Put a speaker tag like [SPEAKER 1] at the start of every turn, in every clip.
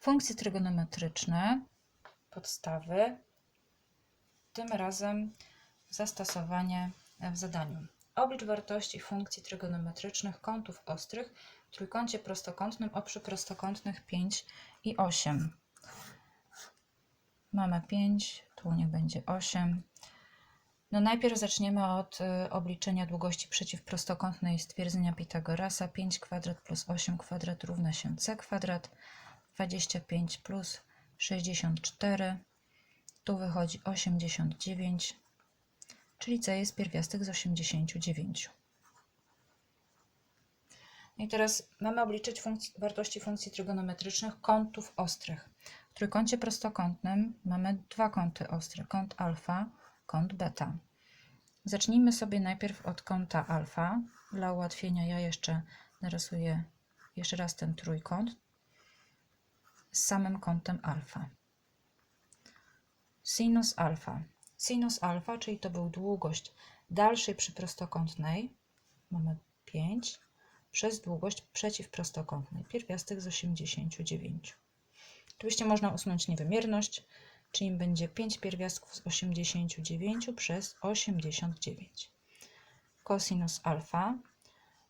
[SPEAKER 1] Funkcje trygonometryczne, podstawy, tym razem zastosowanie w zadaniu. Oblicz wartości funkcji trygonometrycznych kątów ostrych w trójkącie prostokątnym o przyprostokątnych 5 i 8. Mamy 5, tu niech będzie 8. No najpierw zaczniemy od y, obliczenia długości przeciwprostokątnej stwierdzenia Pitagorasa. 5 kwadrat plus 8 kwadrat równa się c kwadrat. 25 plus 64. Tu wychodzi 89, czyli c jest pierwiastek z 89. No I teraz mamy obliczyć wartości funkcji trygonometrycznych kątów ostrych. W trójkącie prostokątnym mamy dwa kąty ostre, kąt alfa, kąt beta. Zacznijmy sobie najpierw od kąta alfa. Dla ułatwienia ja jeszcze narysuję jeszcze raz ten trójkąt z samym kątem alfa. Sinus alfa. Sinus alfa, czyli to był długość dalszej przyprostokątnej, mamy 5, przez długość przeciwprostokątnej, pierwiastek z 89. Oczywiście można usunąć niewymierność, czyli będzie 5 pierwiastków z 89 przez 89. Cosinus alfa,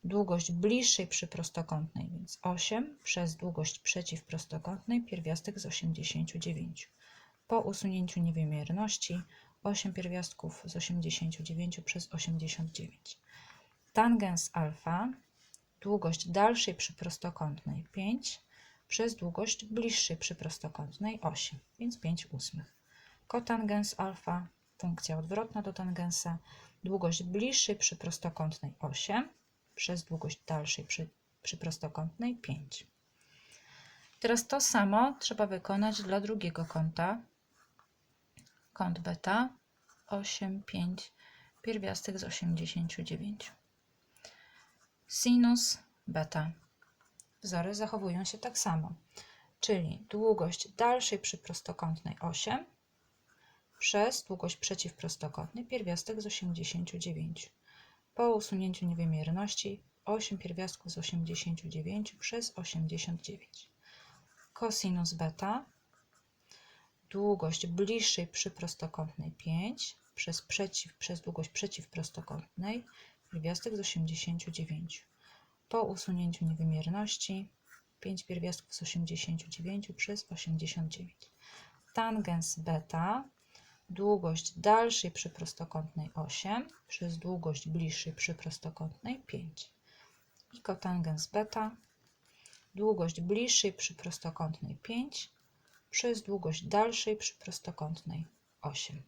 [SPEAKER 1] długość bliższej przyprostokątnej, więc 8 przez długość przeciwprostokątnej, pierwiastek z 89. Po usunięciu niewymierności 8 pierwiastków z 89 przez 89. Tangens alfa, długość dalszej przyprostokątnej 5 przez długość bliższej przyprostokątnej 8, więc 5 ósmych. Kotangens alfa, funkcja odwrotna do tangensa, długość bliższej przyprostokątnej 8 przez długość dalszej przy, przyprostokątnej 5. Teraz to samo trzeba wykonać dla drugiego kąta. Kąt beta 8, 5, pierwiastek z 89. Sinus beta. Wzory zachowują się tak samo, czyli długość dalszej przyprostokątnej 8 przez długość przeciwprostokątnej pierwiastek z 89. Po usunięciu niewymierności 8 pierwiastków z 89 przez 89. Cosinus beta długość bliższej przyprostokątnej 5 przez, przeciw, przez długość przeciwprostokątnej pierwiastek z 89. Po usunięciu niewymierności 5 pierwiastków z 89 przez 89. Tangens beta długość dalszej przyprostokątnej 8 przez długość bliższej przyprostokątnej 5. I kotangens beta długość bliższej przyprostokątnej 5 przez długość dalszej przyprostokątnej 8.